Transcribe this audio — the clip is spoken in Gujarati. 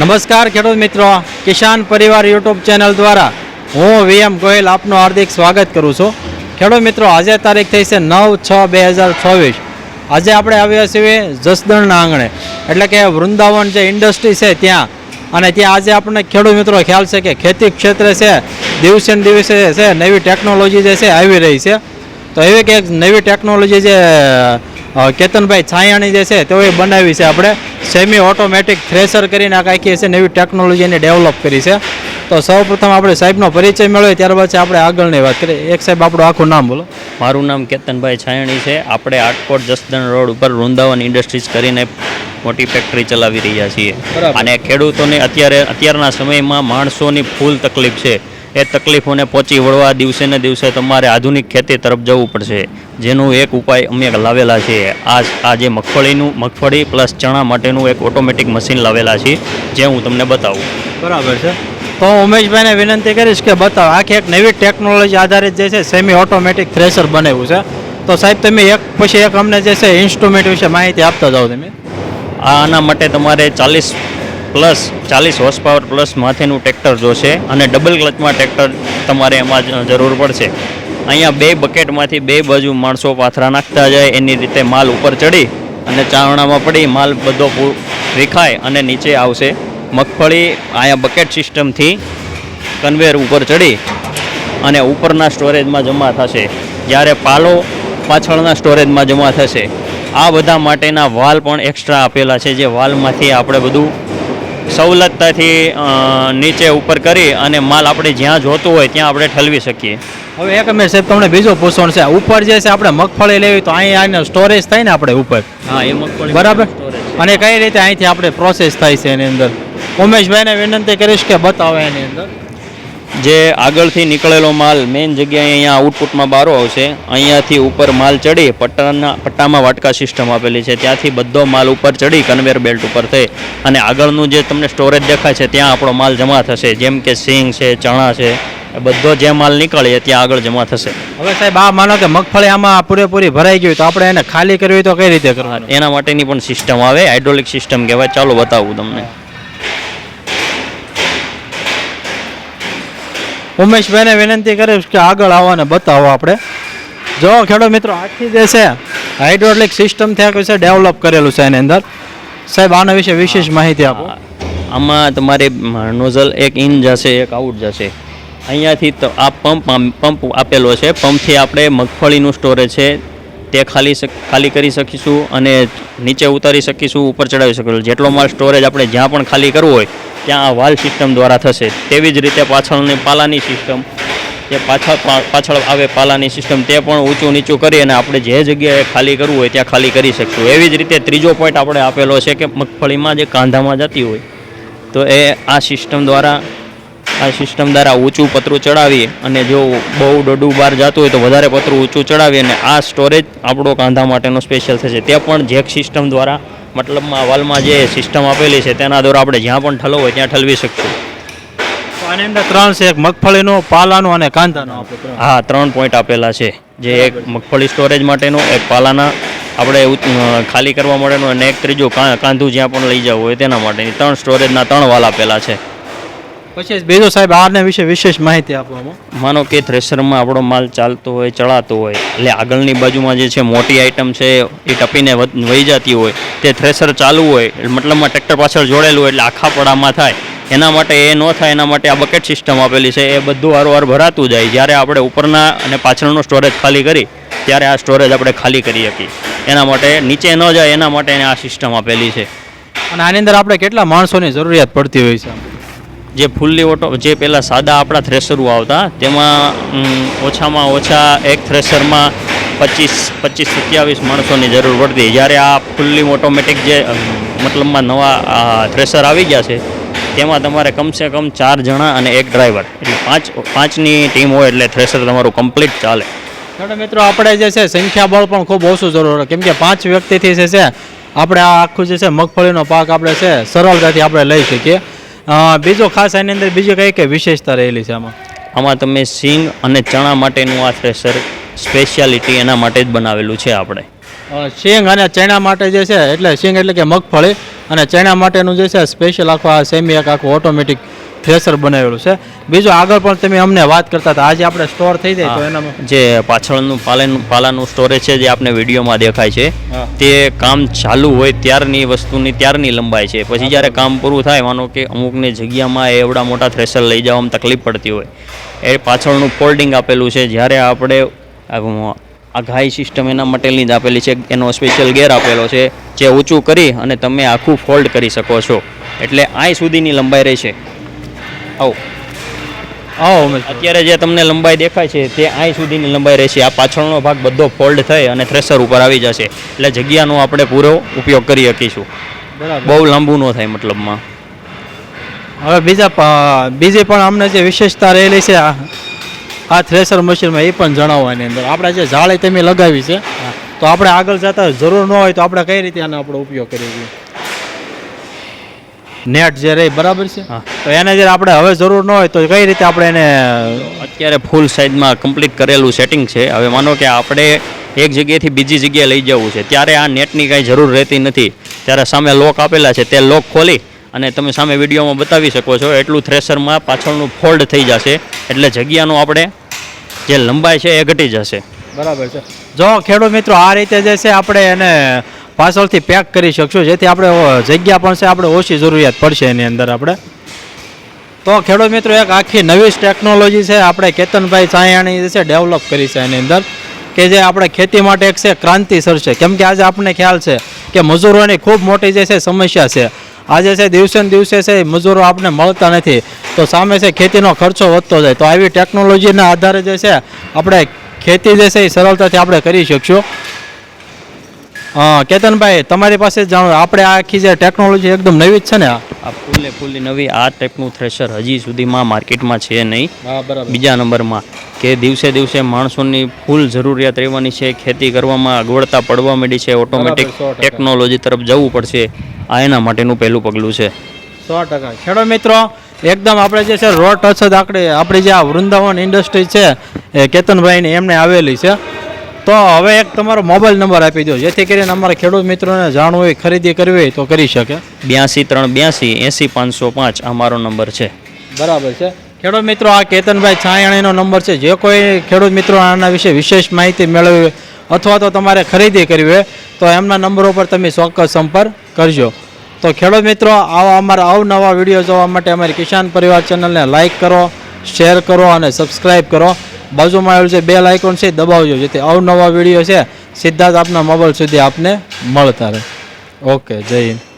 નમસ્કાર ખેડૂત મિત્રો. કિસાન પરિવાર યુટ્યુબ ચેનલ દ્વારા હું વીએમ ગોયલ આપનું હાર્દિક સ્વાગત કરું છું. ખેડૂત મિત્રો, આજે તારીખ થઈ છે નવ છ બે હજાર ચોવીસ આજે આપણે આવ્યા છીએ જસદણના આંગણે. એટલે કે વૃંદાવન જે ઇન્ડસ્ટ્રી છે ત્યાં. અને ત્યાં આજે આપણને ખેડૂત મિત્રો ખ્યાલ છે કે ખેતી ક્ષેત્રે છે, દિવસે ને દિવસે છે, નવી ટેકનોલોજી જે છે, આવી રહી છે. તો એવી કે નવી ટેકનોલોજી જે કેતનભાઈ છાયાણી જે છે તેઓએ બનાવી છે આપણે. સેમી ઓટોમેટિક થ્રેસર કરીને આ કાંઈક છે નવી ટેકનોલોજીને ડેવલપ કરી છે. તો સૌપ્રથમ આપણે સાહેબનો પરિચય મેળવીએ ત્યારબાદ છે આપણે આગળની વાત કરીએ. એક સાહેબ આપણું આખું નામ બોલો. મારું નામ કેતનભાઈ છાયણી છે. આપણે આટકોટ જસદણ રોડ ઉપર વૃંદાવન ઇન્ડસ્ટ્રીઝ કરીને મોટી ફેક્ટરી ચલાવી રહ્યા છીએ. બરાબર. અને ખેડૂતોને અત્યારે અત્યારના સમયમાં માણસોની ફૂલ તકલીફ છે. એ તકલીફોને પહોંચી વળવા દિવસે ને દિવસે તમારે આધુનિક ખેતી તરફ જવું પડશે. જેનું એક ઉપાય અમે લાવેલા છે. આ આ જે મગફળીનું મગફળી પ્લસ ચણા માટેનું એક ઓટોમેટિક મશીન લાવેલા છે જે હું તમને બતાવું. બરાબર છે. તો હું ઉમેશભાઈને વિનંતી કરીશ કે બતાવો આખી એક નવી ટેકનોલોજી આધારિત જે છે સેમી ઓટોમેટિક થ્રેસર બનાવ્યું છે. તો સાહેબ તમે એક પછી એક અમને જે છે ઇન્સ્ટ્રુમેન્ટ વિશે માહિતી આપતા જાઓ તમે. આના માટે તમારે ચાલીસ પ્લસ ચાલીસ હોર્સ પાવર પ્લસ માથેનું ટ્રેક્ટર જોશે અને ડબલ ક્લચમાં ટ્રેક્ટર તમારે એમાં જરૂર પડશે. અહીંયા બે બકેટમાંથી બે બાજુ માણસો પાથરા નાખતા જાય, એની રીતે માલ ઉપર ચડી અને ચાવણામાં પડી, માલ બધો રેખાય અને નીચે આવશે. મગફળી અહીંયા બકેટ સિસ્ટમથી કન્વેર ઉપર ચડી અને ઉપરના સ્ટોરેજમાં જમા થશે. જ્યારે પાલો પાછળના સ્ટોરેજમાં જમા થશે. આ બધા માટેના વાલ પણ એક્સ્ટ્રા આપેલા છે, જે વાલમાંથી આપણે બધું સવલતતાથી નીચે ઉપર કરી અને માલ આપણે જ્યાં જોતું હોય ત્યાં આપણે ઠલવી શકીએ. હવે એક અમે સાહેબ તમને બીજો પૂછવાનું છે. ઉપર જે છે આપણે મગફળી લેવી તો અહીં આને સ્ટોરેજ થાય ને આપણે ઉપર? હા એ મગફળી બરાબર? અને કઈ રીતે અહીંથી આપણે પ્રોસેસ થાય છે એની અંદર? ઉમેશભાઈને વિનંતી કરીશ કે બતાવે એની અંદર. જે આગળથી નીકળેલો માલ મેઇન જગ્યાએ અહીંયા આઉટપુટમાં બારો આવશે. અહીંયાથી ઉપર માલ ચડી પટ્ટાના પટ્ટામાં વાટકા સિસ્ટમ આપેલી છે. ત્યાંથી બધો માલ ઉપર ચડી કન્વેર બેલ્ટ ઉપર થઈ. અને આગળનું જે તમને સ્ટોરેજ દેખાય છે ત્યાં આપણો માલ જમા થશે. જેમ કે સિંગ છે ચણા છે બધો જે માલ નીકળે ત્યાં આગળ જમા થશે. હવે સાહેબ આ માનો કે મગફળી આમાં પૂરેપૂરી ભરાઈ ગઈ તો આપણે એને ખાલી કરવી તો કઈ રીતે કરવાનું? એના માટેની પણ સિસ્ટમ આવે હાઇડ્રોલિક સિસ્ટમ કહેવાય. ચાલો બતાવું તમને. ઉમેશભાઈને વિનંતી કરીશ કે આગળ આવો અને બતાવો આપણે. જો ખેડૂત મિત્રો આખી જે છે હાઇડ્રોલિક થયા આખું છે ડેવલપ કરેલું છે એની અંદર. સાહેબ આના વિશે વિશેષ માહિતી આપો. આમાં તમારે નોઝલ એક ઇન જશે એક આઉટ જશે. અહીંયાથી તો આ પંપ પંપ આપેલો છે. પંપથી આપણે મગફળીનું સ્ટોરેજ છે તે ખાલી ખાલી કરી શકીશું અને નીચે ઉતારી શકીશું ઉપર ચડાવી શકીશું. જેટલો માલ સ્ટોરેજ આપણે જ્યાં પણ ખાલી કરવું હોય ત્યાં આ વાલ સિસ્ટમ દ્વારા થશે. તેવી જ રીતે પાછળની પાલાની સિસ્ટમ જે પાછળ પાછળ આવે પાલાની સિસ્ટમ તે પણ ઊંચું નીચું કરી અને આપણે જે જગ્યાએ ખાલી કરવું હોય ત્યાં ખાલી કરી શકશું. એવી જ રીતે ત્રીજો પોઈન્ટ આપણે આપેલો છે કે મગફળીમાં જે કાંધામાં જતી હોય, તો એ આ સિસ્ટમ દ્વારા, આ સિસ્ટમ દ્વારા ઊંચું પતરું ચડાવી અને જો બહુ ડોડું બહાર જતું હોય તો વધારે પતરું ઊંચું ચડાવી અને આ સ્ટોરેજ આપણો કાંધા માટેનો સ્પેશિયલ થશે. તે પણ જેક સિસ્ટમ દ્વારા મતલબમાં વાલમાં જે સિસ્ટમ આપેલી છે તેના દ્વારા આપણે જ્યાં પણ ઠલવો હોય ત્યાં ઠલવી શકશું. આની અંદર ત્રણ છે એક મગફળીનો પાલાનો અને કાંદાનો હા ત્રણ પોઈન્ટ આપેલા છે. જે એક મગફળી સ્ટોરેજ માટેનો એક પાલાના આપણે ખાલી કરવા માટેનું અને એક ત્રીજું કાંધું જ્યાં પણ લઈ જવું હોય તેના માટેની ત્રણ સ્ટોરેજના ત્રણ વાલ આપેલા છે. પછી બીજો સાહેબ આના વિશે વિશેષ માહિતી આપવામાં માનો કે થ્રેશરમાં આપણો માલ ચાલતો હોય ચડાતો હોય એટલે આગળની બાજુમાં જે છે મોટી આઈટમ છે એ ટપીને વહી જતી હોય તે થ્રેશર ચાલુ હોય મતલબમાં ટ્રેક્ટર પાછળ જોડેલું હોય એટલે આખા પડામાં થાય. એના માટે એ ન થાય એના માટે આ બકેટ સિસ્ટમ આપેલી છે એ બધું વારંવાર ભરાતું જાય. જ્યારે આપણે ઉપરના અને પાછળનો સ્ટોરેજ ખાલી કરી ત્યારે આ સ્ટોરેજ આપણે ખાલી કરી શકીએ. એના માટે નીચે ન જાય એના માટે એને આ સિસ્ટમ આપેલી છે. અને આની અંદર આપણે કેટલા માણસોની જરૂરિયાત પડતી હોય છે જે ફૂલ્લી ઓટો, જે પહેલાં સાદા આપણા થ્રેશરો આવતા, તેમાં ઓછામાં ઓછા એક થ્રેશરમાં પચીસ પચીસ સત્યાવીસ માણસોની જરૂર પડતી. જ્યારે આ ફૂલ્લી ઓટોમેટિક જે મતલબમાં નવા થ્રેસર આવી ગયા છે, તેમાં તમારે કમસે કમ ચાર જણા અને એક ડ્રાઈવર. એટલે પાંચ, પાંચની ટીમ હોય એટલે થ્રેસર તમારું કમ્પ્લીટ ચાલે. ખેડૂત મિત્રો, આપણે જે છે સંખ્યાબળ પણ ખૂબ ઓછું જરૂર કેમ કે પાંચ વ્યક્તિથી જે છે, આપણે આ આખું જે છે, મગફળીનો પાક આપણે છે, સરળતાથી આપણે લઈ શકીએ. બીજો ખાસ એની અંદર બીજી કઈ કઈ વિશેષતા રહેલી છે આમાં? આમાં તમે સિંગ અને ચણા માટેનું આ થ્રેસર સ્પેશિયાલિટી એના માટે જ બનાવેલું છે આપણે. અ, અને ચણા માટે જે છે એટલે સિંગ એટલે કે મગફળી અને ચણા માટેનું જે છે સ્પેશિયલ આખો આ સેમી એક આખું ઓટોમેટિક થ્રેસર બનાવેલું છે. બીજું આગળ પણ તમે અમને વાત કરતા હતા. આજે આપણે સ્ટોર થઈ જાય તો એનામાં જે પાછળનું પાલન પાલાનું સ્ટોરેજ છે જે આપણે વિડીયોમાં દેખાય છે. તે કામ ચાલુ હોય ત્યારની વસ્તુની ત્યારની લંબાઈ છે. પછી જ્યારે કામ પૂરું થાય માનો કે અમુકની જગ્યામાં એવડા મોટા થ્રેશર લઈ જવામાં તકલીફ પડતી હોય. એ પાછળનું ફોલ્ડિંગ આપેલું છે. જ્યારે આપણે આ ઘાઈ સિસ્ટમ એના માટેની જ આપેલી છે. એનો સ્પેશિયલ ગેર આપેલો છે. જે ઊંચું કરી અને તમે આખું ફોલ્ડ કરી શકો છો. એટલે આય સુધીની લંબાઈ રહેશે. આવો. આવો અત્યારે જે તમને લંબાઈ દેખાય છે તે અહીં સુધીની લંબાઈ રહેશે. આ પાછળનો ભાગ બધો ફોલ્ડ થઈ અને થ્રેસર ઉપર આવી જશે. એટલે જગ્યાનો આપણે પૂરો ઉપયોગ કરી શકીશું. બરાબર. બહુ લાંબુ ન થાય મતલબમાં. હવે બીજા બીજી પણ અમને જે વિશેષતા રહેલી છે આ આ થ્રેસર મશીનમાં એ પણ જણાવો એની અંદર. આપણે જે જાળી તમે લગાવી છે તો આપણે આગળ જતા જરૂર ન હોય તો આપણે કઈ રીતે આનો આપણો ઉપયોગ કરીએ છીએ? નેટ જે રહી બરાબર છે? તો એને જે આપણે હવે જરૂર ન હોય તો કઈ રીતે આપણે એને અત્યારે ફૂલ સાઇઝમાં કમ્પ્લીટ કરેલું સેટિંગ છે? હવે માનો કે આપણે એક જગ્યાએથી બીજી જગ્યાએ લઈ જવું છે. ત્યારે આ નેટની કાંઈ જરૂર રહેતી નથી. ત્યારે સામે લોક આપેલા છે. તે લોક ખોલી અને તમે સામે વિડીયોમાં બતાવી શકો છો. એટલું થ્રેસરમાં પાછળનું ફોલ્ડ થઈ જશે. એટલે જગ્યાનું આપણે જે લંબાઈ છે એ ઘટી જશે. બરાબર છે. જો ખેડૂત મિત્રો આ રીતે જે છે આપણે એને પાછળથી પેક કરી શકશું. જેથી આપણે જગ્યા પણ છે, આપણે ઓછી જરૂરિયાત પડશે એની અંદર આપણે. તો ખેડૂત મિત્રો, એક આખી નવી ટેકનોલોજી છે. આપણે કેતનભાઈ ચાયાણી છે ડેવલપ કરી છે એની અંદર. કે જે આપણે ખેતી માટે એક છે, ક્રાંતિસર છે. કેમ કે આજે આપણને ખ્યાલ છે કે મજૂરોની ખૂબ મોટી જે છે, સમસ્યા છે. આજે છે દિવસે ને દિવસે છે મજૂરો આપણને મળતા નથી. તો સામે છે, ખેતીનો ખર્ચો વધતો જાય. તો આવી ટેકનોલોજીના આધારે જે છે, આપણે ખેતી જે છે, એ સરળતાથી આપણે કરી શકશું. હા કેતનભાઈ તમારી પાસે જાણો આપણે આ આખી જે ટેકનોલોજી એકદમ નવી જ છે ને આ. ફૂલે ફૂલી નવી આ ટાઈપનું થ્રેશર હજી સુધીમાં માર્કેટમાં છે નહીં. બીજા નંબરમાં કે દિવસે દિવસે માણસોની ફૂલ જરૂરિયાત રહેવાની છે ખેતી કરવામાં અગવડતા પડવા માંડી છે ઓટોમેટિક. ટેકનોલોજી તરફ જવું પડશે. આ એના માટેનું પહેલું પગલું છે. સો ટકા. ખેડો મિત્રો એકદમ આપણે જે છે રોડ ટચ જ આપણે આપણી જે આ વૃંદાવન ઇન્ડસ્ટ્રી છે એ કેતનભાઈની એમને આવેલી છે. તો હવે એક તમારો મોબાઈલ નંબર આપી દો. જેથી કરીને અમારા ખેડૂત મિત્રોને જાણવું હોય ખરીદી કરવી હોય તો કરી શકે. બ્યાસી ત્રણ બ્યાસી એંસી પાંચસો પાંચ આ મારો નંબર છે. બરાબર છે. ખેડૂત મિત્રો આ કેતનભાઈ છાયાણીનો નંબર છે. જે કોઈ ખેડૂત મિત્રો આના વિશે વિશેષ માહિતી મેળવવી અથવા તો તમારે ખરીદી કરવી હોય તો એમના નંબર ઉપર તમે ચોક્કસ સંપર્ક કરજો. તો ખેડૂત મિત્રો આવા અમારા અવનવા વીડિયો જોવા માટે અમારી કિસાન પરિવાર ચેનલને લાઇક કરો શેર કરો અને સબસ્ક્રાઈબ કરો. બાજુમાં આવેલું છે, બે આઇકોન છે, દબાવજો, જેથી અવનવા વીડિયો છે, સીધા જ આપના મોબાઈલ સુધી આપને મળતા રહે. ઓકે, જય હિન્દ.